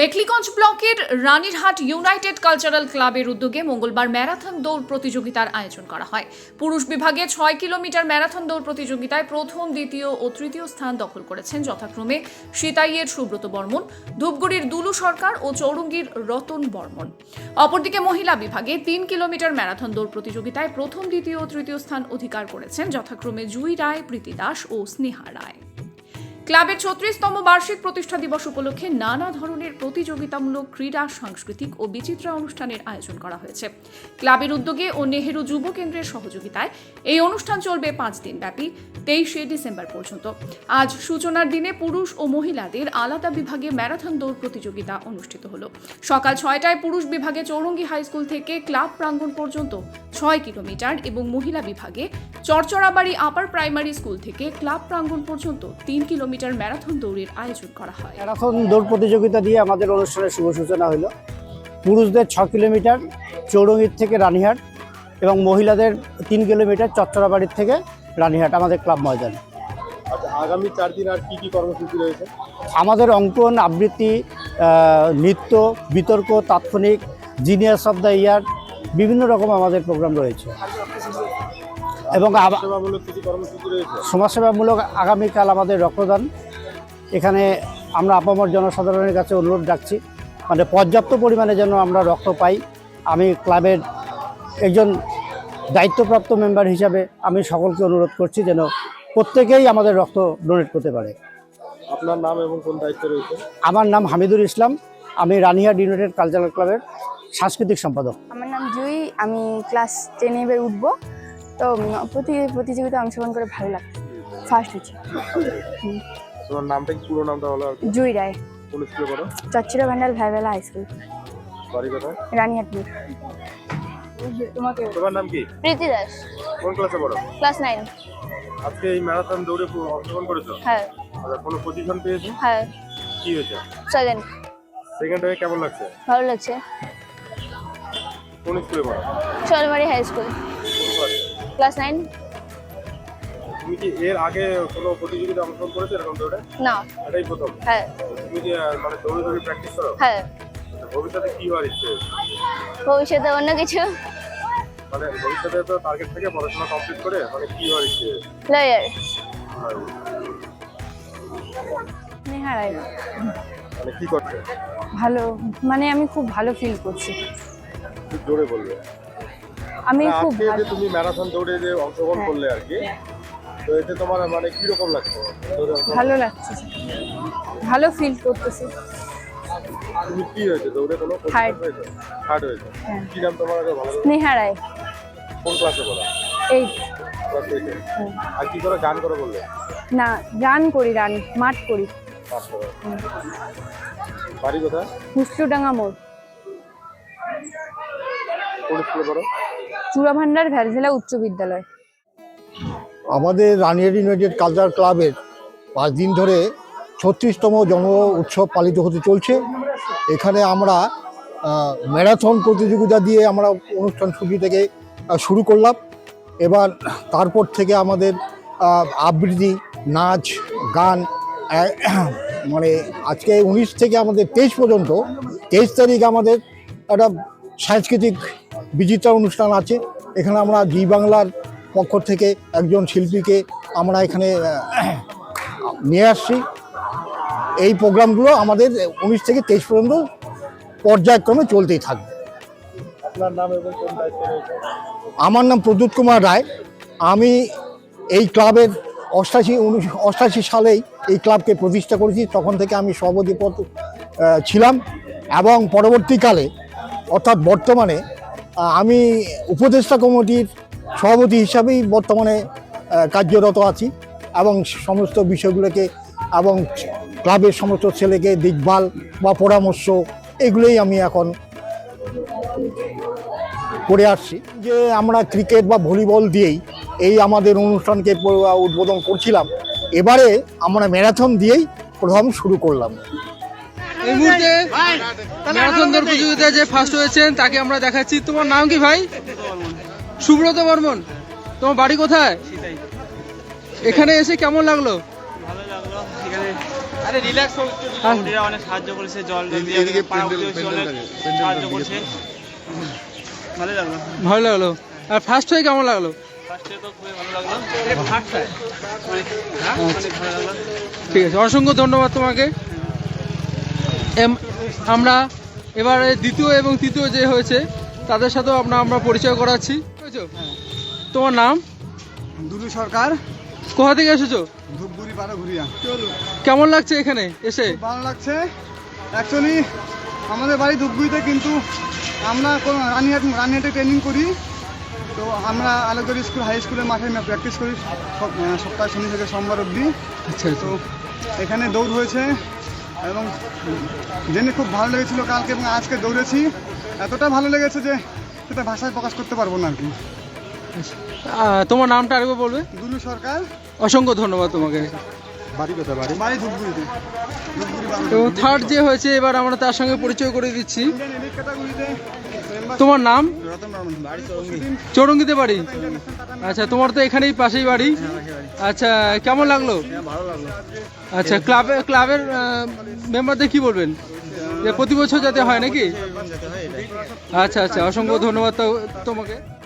মেখলিগঞ্জ ব্লকের Ranirhat United cultural ক্লাবের উদ্যোগে মঙ্গলবার ম্যারাথন দৌড় প্রতিযোগিতার আয়োজন করা হয়। পুরুষ বিভাগে ছয় কিলোমিটার ম্যারাথন দৌড় প্রতিযোগিতায় প্রথম, দ্বিতীয় ও তৃতীয় স্থান দখল করেছেন যথাক্রমে সিতাইয়ের সুব্রত বর্মন, ধূপগুড়ির দুলু সরকার ও চৌরঙ্গীর রতন বর্মন। অপরদিকে মহিলা বিভাগে তিন কিলোমিটার ম্যারাথন দৌড় প্রতিযোগিতায় প্রথম, দ্বিতীয় ও তৃতীয় স্থান অধিকার করেছেন যথাক্রমে জুই রায়, প্রীতি দাস ও স্নেহা রায়। ক্লাবের ছত্রিশতম বার্ষিক প্রতিষ্ঠা দিবস উপলক্ষে নানা ধরনের প্রতিযোগিতামূলক ক্রীড়া, সাংস্কৃতিক ও বিচিত্রা অনুষ্ঠানের আয়োজন করা হয়েছে। ক্লাবের উদ্যোগে ও নেহেরু যুব কেন্দ্রের সহযোগিতায় এই অনুষ্ঠান চলবে পাঁচ দিন ব্যাপী তেইশে ডিসেম্বর পর্যন্ত। আজ সূচনার দিনে পুরুষ ও মহিলাদের আলাদা বিভাগে ম্যারাথন দৌড় প্রতিযোগিতা অনুষ্ঠিত হলো। সকাল ছয়টায় পুরুষ বিভাগে চৌরঙ্গি হাই স্কুল থেকে ক্লাব প্রাঙ্গণ পর্যন্ত ছয় কিলোমিটার এবং মহিলা বিভাগে চরচরাবাড়ি আপার প্রাইমারি স্কুল থেকে ক্লাব প্রাঙ্গণ পর্যন্ত তিন কিলোমিটার ম্যারাথন দৌড়ের আয়োজন করা হয়। ম্যারাথন দৌড় প্রতিযোগিতা দিয়ে আমাদের অনুষ্ঠানের শুভ সূচনা হলো। পুরুষদের ছ কিলোমিটার চৌরঙ্গীর থেকে রানীহাট এবং মহিলাদের তিন কিলোমিটার চচ্চড়াবাড়ির থেকে রানীহাট আমাদের ক্লাব ময়দানে। আচ্ছা আগামী চার দিন আর কি কি কর্মসূচি রয়েছে? আমাদের অঙ্কন আবৃত্তি নৃত্য বিতর্ক তাৎক্ষণিক জিনিয়াস অফ দ্য ইয়ার বিভিন্ন রকম আমাদের প্রোগ্রাম রয়েছে। এবং সমাজসেবামূলক আগামীকাল আমাদের রক্তদান। এখানে আমরা আপামর জনসাধারণের কাছে অনুরোধ রাখছি মানে পর্যাপ্ত পরিমাণে যেন আমরা রক্ত পাই। আমি ক্লাবের একজন দায়িত্বপ্রাপ্ত মেম্বার হিসাবে আমি সকলকে অনুরোধ করছি যেন প্রত্যেকেই আমাদের রক্ত ডোনেট করতে পারে। আপনার নাম এবং কোন দায়িত্ব রয়েছে? আমার নাম হামিদুল ইসলাম। আমি রানিহাট ইউনাইটেড কালচারাল ক্লাবের সাংস্কৃতিক সম্পাদক। আমার নাম জুই আমি ক্লাস টেনে এবার উঠবো। তো প্রতি প্রতিযোগিতায় অংশগ্রহণ করে ভালো লাগে ফার্স্ট হচ্ছে। তোমার নামটা কি? পুরো নামটা হলো জুই রায়। কোন স্কুলে পড়ো? চচ্চিরা ভান্ডার ভাইবেলা হাই স্কুল। বাড়ি কোথায়? রানীহাটপুর তোমাকে। তোমার নাম কি? প্রীতি দাস। কোন ক্লাসে পড়ো? ক্লাস নাইন আজকে এই ম্যারাথন দৌড়ে অংশগ্রহণ করেছ? হ্যাঁ। আচ্ছা কোনো পজিশন পেয়েছ? হ্যাঁ। কি হয়েছে? সেকেন্ড সেকেন্ড হয়ে কেমন লাগছে? ভালো লাগছে। কোন স্কুলে পড়ো? Chalmari high school. Class nine. তুমি কি এর আগে কোনো প্রতিযোগিতা অংশগ্রহণ করেছ এরকম দৌড়ে? না। এটাই প্রথম। হ্যাঁ। তুমি যে মানে দৌড়ে দৌড়ে প্র্যাকটিস করো? হ্যাঁ। ভবিষ্যতে কি হওয়ার ইচ্ছে ভবিষ্যতে অন্য কিছু। মানে ভবিষ্যতে তো টার্গেট থেকে পড়াশোনা কমপ্লিট করে মানে কি হওয়ার ইচ্ছে লয়ার আর নেহা রায়। মানে কি করছে? ভালো মানে আমি খুব ভালো ফিল করছি। জোরে বলবে। আমি খুব আজকে যে তুমি ম্যারাথন দৌড়ে যে অংশগ্রহণ। করলে আর কি তো এতে তোমার মানে কি রকম লাগছে? ভালো লাগছে। ভালো ফিল করতেছি। তুমি কি হয়েছে? দৌড়ে কোনো Third. হয়েছে? থার্ড হয়েছে। হ্যাঁ। কি নাম তোমার আগে? ভালো করে? নেহা রায়। কোন ক্লাসে পড়া? এইটে আর কি করে গান করে বললে? না রান করি রান মাঠ করি। বাড়ি কোথায়? হুসলুডাঙ্গা মোড়। কোন স্কুলে পড়ো? চূড়াভান্ডার উচ্চ বিদ্যালয়। আমাদের রানিয়ার ইউনাইটেড কালচার ক্লাবের পাঁচ দিন ধরে ছত্রিশতম জন উৎসব পালিত হতে চলছে। এখানে আমরা ম্যারাথন প্রতিযোগিতা দিয়ে আমরা অনুষ্ঠান সূচি থেকে শুরু করলাম। এবার তারপর থেকে আমাদের আবৃত্তি নাচ গান মানে আজকে উনিশ থেকে আমাদের তেইশ পর্যন্ত তেইশ তারিখ আমাদের একটা সাংস্কৃতিক বিচিত্রা অনুষ্ঠান আছে। এখানে আমরা জি বাংলার পক্ষ থেকে একজন শিল্পীকে আমরা এখানে নিয়ে আসছি। এই প্রোগ্রামগুলো আমাদের উনিশ থেকে তেইশ পর্যন্ত পর্যায়ক্রমে চলতেই থাকবে। আমার নাম প্রদ্যুৎ কুমার রায়। আমি এই ক্লাবের অষ্টাশি অষ্টাশি সালেই এই ক্লাবকে প্রতিষ্ঠা করেছি। তখন থেকে আমি সভাপতি পদ ছিলাম এবং পরবর্তীকালে অর্থাৎ বর্তমানে আমি উপদেষ্টা কমিটির সভাপতি হিসাবেই বর্তমানে কার্যরত আছি এবং সমস্ত বিষয়গুলোকে এবং ক্লাবের সমস্ত ছেলেকে দেখভাল বা পরামর্শ এগুলোই আমি এখন করে আসছি। যে আমরা ক্রিকেট বা ভলিবল দিয়েই এই আমাদের অনুষ্ঠানকে উদ্বোধন করছিলাম, এবারে আমরা ম্যারাথন দিয়েই প্রথম শুরু করলাম। এই মুহূর্তে ম্যারাথন দৌড় প্রতিযোগিতায় যে ফার্স্ট হয়েছেন তাকে আমরা দেখাচ্ছি। তোমার নাম কি ভাই? সুব্রত বর্মন। তোমার বাড়ি কোথায়? এখানে এসে কেমন লাগল? ভালো লাগল অনেক সাহায্য করেছে জল সাহায্য করছে। ভালো লাগল। ভালো লাগল। আর ফার্স্ট হয়ে কেমন লাগল? হ্যাঁ লাগল। ঠিক আছে অসংখ্য ধন্যবাদ তোমাকে। আমরা এবারে দ্বিতীয় এবং তৃতীয় যে হয়েছে তাদের সাথেও আমরা আমরা পরিচয় করাচ্ছি? তোমার নাম? দুলু সরকার। কোথা থেকে এসেছ? ধূপগুড়ি পাড়া ঘুরিয়া কেমন লাগছে এখানে এসে? ভালো লাগছে। অ্যাকচুয়ালি আমাদের বাড়ি ধূপগুড়িতে কিন্তু আমরা কোনো রানিহাট রানিহাটে ট্রেনিং করি। তো আমরা আলোচনা স্কুল হাই স্কুলের মাঠে প্র্যাকটিস করি সপ্তাহে শনি থেকে সোমবার অবধি। আচ্ছা। তো এখানে দৌড় হয়েছে। এবং জেনে খুব ভালো লেগেছিলো কালকে এবং আজকে দৌড়েছি। এতটা ভালো লেগেছে যে সেটা ভাষায় প্রকাশ করতে পারব না আর কি। তোমার নামটা আরেকবার বলবে? দুলু সরকার। অসংখ্য ধন্যবাদ তোমাকে। বাড়ি কোথায় বাড়ি? বাড়ি ধূপগুড়িতে। ধূপগুড়ি থার্ড যে হয়েছে এবার আমরা তার সঙ্গে পরিচয় করে দিচ্ছি। তোমার নাম? চৌরঙ্গিতে বাড়ি। আচ্ছা তোমার তো এখানেই পাশেই বাড়ি। আচ্ছা কেমন লাগল? আচ্ছা ক্লাবে ক্লাবের মেম্বারদের কি বলবেন? যে প্রতি বছর যাতে হয় নাকি? আচ্ছা আচ্ছা অসংখ্য ধন্যবাদ তো- তোমাকে।